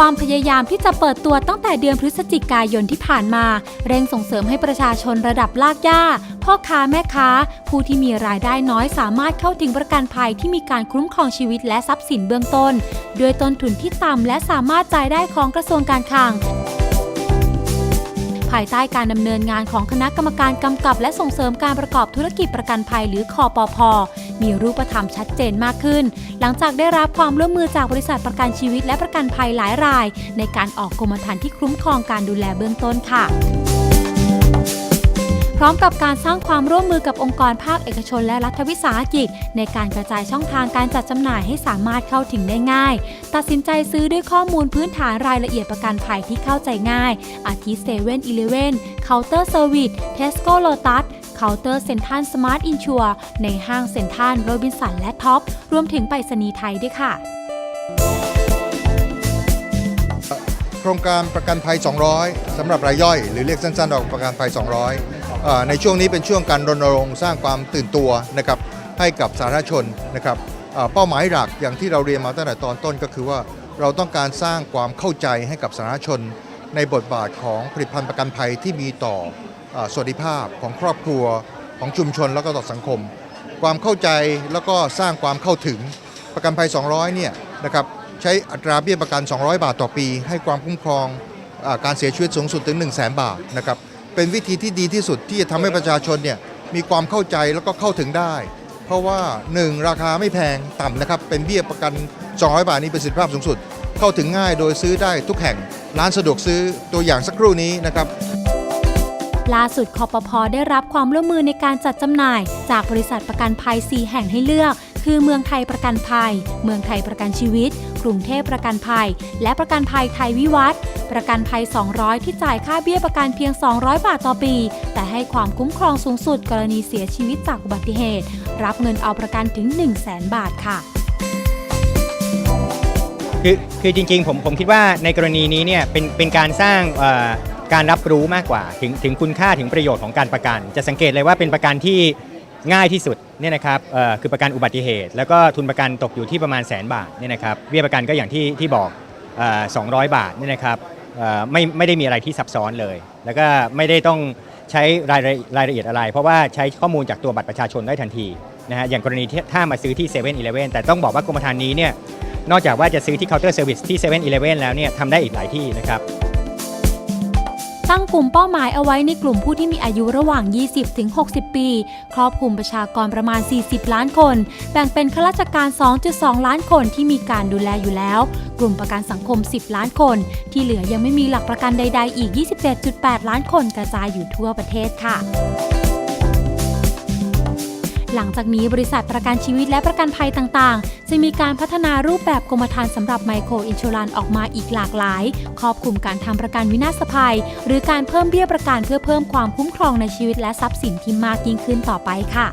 ความพยายามที่จะเปิดตัวตั้งแต่เดือนพฤศจิกายนที่ผ่านมา เร่งส่งเสริมให้ประชาชนระดับลากย่า พ่อค้าแม่ค้า ผู้ที่มีรายได้น้อยสามารถเข้าถึงประกันภัยที่มีการคุ้มครองชีวิตและทรัพย์สินเบื้องต้น ด้วยต้นทุนที่ต่ำและสามารถจ่ายได้ของกระทรวงการคลัง ภายใต้การดำเนินงานของคณะกรรมการกำกับ และส่งเสริมการประกอบธุรกิจประกันภัยหรือคอปพมีรูปธรรมชัดเจนมากขึ้น หลังจากได้รับความร่วมมือจากบริษัทประกันชีวิตและประกันภัยหลายราย ในการออกกรมธรรม์ที่คุ้มครองการดูแลเบื้องต้นค่ะ ร้อมกับการสร้างความร่วมมือกับองค์กรภาคเอกชนและรัฐวิสาหกิจ ในการกระจายช่องทางการจัดจำหน่ายให้สามารถเข้าถึงได้ง่าย ตัดสินใจซื้อด้วยข้อมูลพื้นฐานรายละเอียดประกันภัยที่เข้าใจง่าย อาทิเซเว่นอีเลเว่นเคาน์เตอร์เซอร์วิสเทสโก้โลตัสเคาน์เตอร์เซ็นทรัลสมาร์ทอินชัวในห้างเซ็นทรัลโรบินสันและท็อปรวมถึงไปรษณีย์ไทยด้วยค่ะ โครงการประกันภัย 200 สำหรับรายย่อย หรือเรียกสั้นๆออกประกันภัย 200เอ่อ ในช่วงนี้เป็นช่วงการรณรงค์สร้างความตื่นตัวนะครับให้กับสาธารณชนนะครับเป้าหมายหลักอย่างที่เราเรียนมาตั้งแต่ตอนต้นก็คือว่าเราต้องการสร้างความเข้าใจให้กับสาธารณชน ในบทบาทของผลิตภัณฑ์ประกันภัยที่มีต่ออสวัสดิภาพของครอบครัวของชุมชนแล้วก็ต่อสังคม ความเข้าใจแล้วก็สร้างความเข้าถึงประกันภัย 200 เนี่ยนะครับใช้อัตราเบี้ยประกัน 200 บาทต่อปี ให้ความคุ้มครองอการเสียชีวิตสูงสุดถึง 1 0 0 0 0แบาทนะครับ เป็นวิธีที่ดีที่สุดที่จะทำให้ประชาชนเนี่ยมีความเข้าใจแล้วก็เข้าถึงได้ เพราะว่า 1 ราคาไม่แพงต่ำนะครับ เป็นเบี้ยประกัน 200 บาทนี้เป็นสิทธิภาพสูงสุด เข้าถึงง่ายโดยซื้อได้ทุกแห่ง ร้านสะดวกซื้อตัวอย่างสักครู่นี้นะครับล่าสุดคอปพได้รับความร่วมมือในการจัดจำหน่าย จากบริษัทประกันภัย 4 แห่งให้เลือก คือเมืองไทยประกันภัย เมืองไทยประกันชีวิต กรุงเทพประกันภัย และประกันภัยไทยวิวัฒน์ประกันภัย 200 ที่จ่ายค่าเบี้ยประกันเพียง 200 บาทต่อปี แต่ให้ความคุ้มครองสูงสุดกรณีเสียชีวิตจากอุบัติเหตุ รับเงินเอาประกันถึง 1 0 0 0 0แสนบาทค่ะ คือคือจริงๆผมผมคิดว่าในกรณีนี้เนี่ยเป็นเป็นการสร้างเอ่อการรับรู้มากกว่า ถึงถึงคุณค่าถึงประโยชน์ของการประกัน จะสังเกตเลยว่าเป็นประกันที่ง่ายที่สุด เนี่ยนะครับคือประกันอุบัติเหตุ แล้วก็ทุนประกันตกอยู่ที่ประมาณแสนบาทเนี่ยนะครับเบี้ยประกันก็อย่างที่ที่บอกเอ่อ200 บาทเนี่ยนะครับไม่ไม่ได้มีอะไรที่ซับซ้อนเลย แล้วก็ไม่ได้ต้องใช้รายรายละเอียดอะไร เพราะว่าใช้ข้อมูลจากตัวบัตรประชาชนได้ทันทีนะฮะอย่างกรณีที่ถ้ามาซื้อที่7 e เ e ่ e อแต่ต้องบอกว่ากรมธรรม์นี้เนี่ยนอกจากว่าจะซื้อที่เคาน์เตอร์เซอร์วิสที่7 e เ e ่ e อแล้วเนี่ยทำได้อีกหลายที่นะครับ ตั้งกลุ่มเป้าหมายเอาไว้ในกลุ่มผู้ที่มีอายุระหว่าง 20ถึง60 ปี ครอบคลุมประชากรประมาณ 40 ล้านคน แบ่งเป็นข้าราชการ 2.2 ล้านคนที่มีการดูแลอยู่แล้ว กลุ่มประกันสังคม 10 ล้านคน ที่เหลือยังไม่มีหลักประกันใด ๆ อีก 27.8 ล้านคนกระจายอยู่ทั่วประเทศค่ะ หลังจากนี้บริษัทประกันชีวิตและประกันภัยต่างๆ จะมีการพัฒนารูปแบบกรมธรรม์สำหรับไมโครอินชูรันออกมาอีกหลากหลาย ครอบคลุมการทำประกันวินาศภัย หรือการเพิ่มเบี้ยประกันเพื่อเพิ่มความคุ้มครองในชีวิตและทรัพย์สินที่มากยิ่งขึ้นต่อไปค่ะ